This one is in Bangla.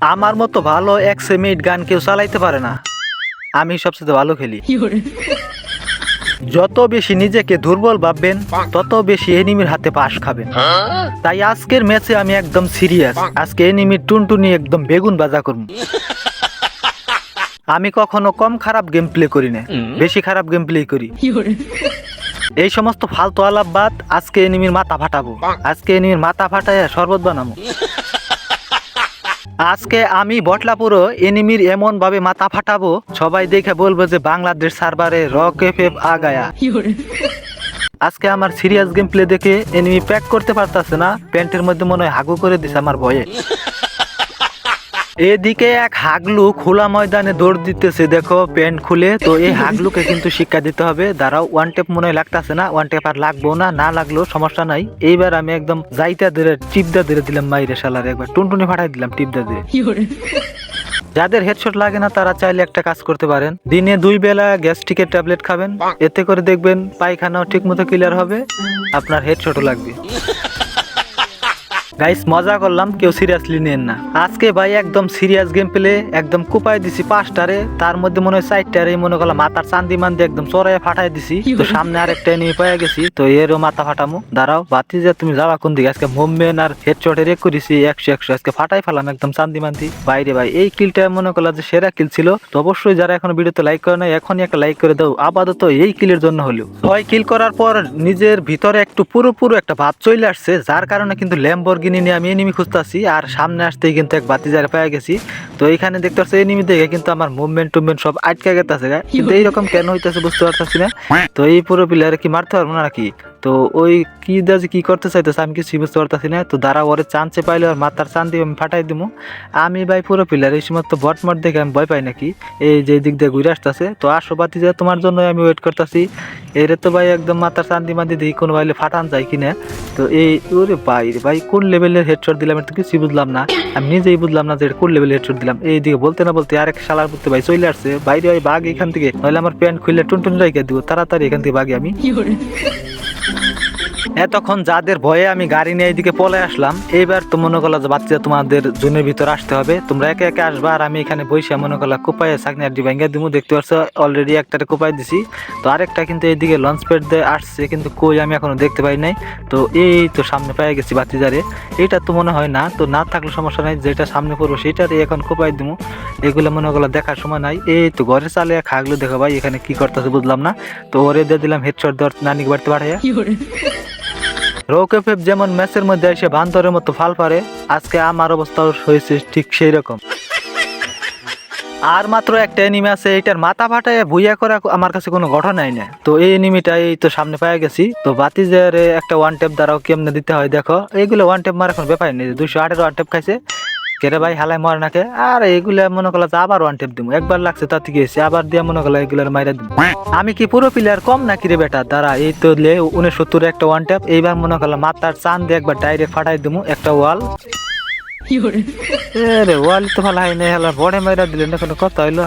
আমার মতো ভালো এক মিনিট গান কেউ চালাইতে পারে না। আমি সবচেয়ে ভালো খেলি। যত বেশি নিজেকে দুর্বল ভাববেন, তত বেশি এনিমির হাতে পাশ খাবেন। তাই আজকের ম্যাচে আমি একদম সিরিয়াস। আজকে এনিমির টুনটুনি একদম বেগুন বাজা করব। আমি কখনো কম খারাপ গেম প্লে করি না। বেশি খারাপ গেম প্লে করি। এই সমস্ত ফালতু আলাপ বাদ আজকে এনিমির মাথা ফাটাবো। আজকে এনিমির মাথা ফাটাইয়া শরবত বানাবো। আজকে আমি বটলাপুরো এনিমির এমন ভাবে মাথা ফাটাবো সবাই দেখে বলব যে বাংলাদেশ সার্ভারে রক এফ এফ আগায়া আজকে আমার সিরিয়াস গেম প্লে দেখে এনিমি প্যাক করতে পারতাছে না প্যান্টের মধ্যে মনে হয় হাগু করে দিছে আমার ভয়ে। এদিকে এক হাগলু খোলা ময়দানে দৌড় দিতেছে দেখো প্যান্ট খুলে। তো এই হাগলুকে কিন্তু শিক্ষা দিতে হবে। দাঁড়াও ওয়ান টেপ মনে লাগতেছে না? ওয়ান টেপ আর লাগবো না না লাগলেও সমস্যা নাই। এইবার আমি একদম যাইতা ধরে টিপদা ধরে দিলাম মাইরে শালার একবার। টুনটুনি ফাটাই দিলাম টিপদা দিয়ে যাদের হেডশট লাগে না তারা চাইলে একটা কাজ করতে পারেন। দিনে দুই বেলা গ্যাস্ট্রিকের ট্যাবলেট খাবেন। এতে করে দেখবেন পায়খানাও ঠিক মতো ক্লিয়ার হবে। আপনার হেডশটও লাগবে। গাইস মজা করলাম কেউ সিরিয়াসলি নেন না। আজকে ভাই একদম সিরিয়াস গেম প্লে একদম কুপাই দিছি পাঁচটারে তার মধ্যে মনে হয় চারটারে মনে করলাম মাথার চান্দি মান্দি একদম চড়াই ফাটাই দিছি। তো সামনে আরেকটা নিয়ে পেয়ে গেছি তো এরও মাথা ফাটামু। দাঁড়াও বাতি যে তুমি যাবা কোন দিকে? আজকে মুভমেন্ট আর হেডশটে রেক করেছি একশো একশো। আজকে ফাটাই ফেলাম একদম চান্দি মান্দি। বাইরে ভাই এই কিলটা মনে করলাম যে সেরা কিল ছিল। তো অবশ্যই যারা এখন ভিডিওতে লাইক করে না এখনই একটা লাইক করে দাও। আপাতত এই কিলের জন্য হলেও। ছয় কিল করার পর নিজের ভিতরে একটু পুরো পুরো একটা ভাব চলে আসছে যার কারণে কিন্তু ল্যাম্বরগিনি নিয়ে আমি এনিমি খুঁজতেছি আর সামনে আসতেই কিন্তু এক বাতি জায়গা পেয়ে গেছি। তো এখানে দেখতে পাচ্ছি এনিমি দেখে কিন্তু আমার মুভমেন্ট টুভমেন্ট সব আটকে গেতেছে কিন্তু এইরকম কেন হইতেছে বুঝতে পারতেছি না। তো এই পুরো প্লেয়ারে কি মারতে পারব না নাকি? তো ওই কি দাজ কি করতে চাইতেছে, আমি কিছু বুঝতে পারতেছি না। তো দাঁড়া, ওরে চান্সে পাইলে ওর মাথার চান দিয়ে আমি ফাটাই দিব আমি ভাই পুরো প্লেয়ার এই সময় তো বট মট দেখে আমি ভয় পাই নাকি। এই যে দিক দিয়ে ঘুরে আসতেছে। তো আসো বাতি যে, তোমার জন্য আমি ওয়েট করতেছি। এরে তো ভাই একদম মাথার চান্দি মান্দি দেখি কোনো ভাইলে ফাটান যায় কিনা। তো এই, ওরে ভাই ভাই, কোন লেভেলের হেডশট দিলাম, এটা তো কিছুই বুঝলাম না। আমি নিজেই বুঝলাম না যে কোন লেভেলের হেডশট দিলাম। এই দিকে বলতে না বলতে আরেক শালার করতে ভাই চলে আসছে। বাইরে ভাই বাঘ এখান থেকে, নইলে আমার প্যান্ট খুললে টুনটুন রেখে দিব। তাড়াতাড়ি এখান থেকে বাঘে আমি। Thank you. এতক্ষণ যাদের ভয়ে আমি গাড়ি নিয়ে এইদিকে পলে আসলাম, এইবার তো মনে করলা যে বাচ্চা তোমাদের জুনের ভিতর আসতে হবে। তোমরা একে একে আসবা আর আমি এখানে বসে মনে করলা কোপায় আড্ডি ভেঙে দিব দেখতে পাচ্ছ অলরেডি একটারে কোপাই দিছি। তো আরেকটা কিন্তু এইদিকে লঞ্চ প্যাড দিয়ে আসছে, কিন্তু কই আমি এখনও দেখতে পাই নাই। তো এই তো সামনে পেয়ে গেছি বাতিজারে এটা তো মনে হয় না, তো না থাকলে সমস্যা নাই, যেটা সামনে পড়ব সেটারে এখন কোপাই দিব এগুলো মনে করলা দেখার সময় নাই। এই তো ঘরে চালে খাগলো দেখো ভাই, এখানে কি করতেছে বুঝলাম না। তো ওরে দিয়ে দিলাম হেডশট দেওয়ার নানিকে বাড়িতে পাঠাইয়া। রৌকেফেব যেমন ম্যাচের মধ্যে এসে বান্তরের মতো ফাল পারে, আজকে আমার অবস্থা হয়েছে ঠিক সেই রকম আর মাত্র একটা এনিমি আছে, এটার মাথা ফাটায় ভুইয়া করা আমার কাছে কোনো ঘটনাই না তো এই এনিমিটা এই তো সামনে পাওয়া গেছি। তো বাতিজের একটা ওয়ান টেপ দ্বারাও কেমনে দিতে হয় দেখো। এইগুলো ওয়ান টেপ মার এখন ব্যাপার নেই দুশো আটের ওয়ান টেপ খাইছে। কেরে ভাই হালাই মরে নাকে? আর এগুলা মনে করল যে আবার ওয়ান টেপ দিব একবার লাগছে তাতে এসে আবার দিয়ে মনে করল এগুলার মাইরা দিব আমি কি পুরো প্লেয়ার কম নাকি রে বেটা? দাঁড়া এই তো লে সত্তর একটা ওয়ান টেপ এইবার মনে করল মাথার চান দিয়ে একবার ডাইরেক্ট ফাটাই দিবো একটা ওয়াল রে ওয়াল তো ভালো হয় না হলো বড়ে মাইরা দিলেন কোনো কথা হইল।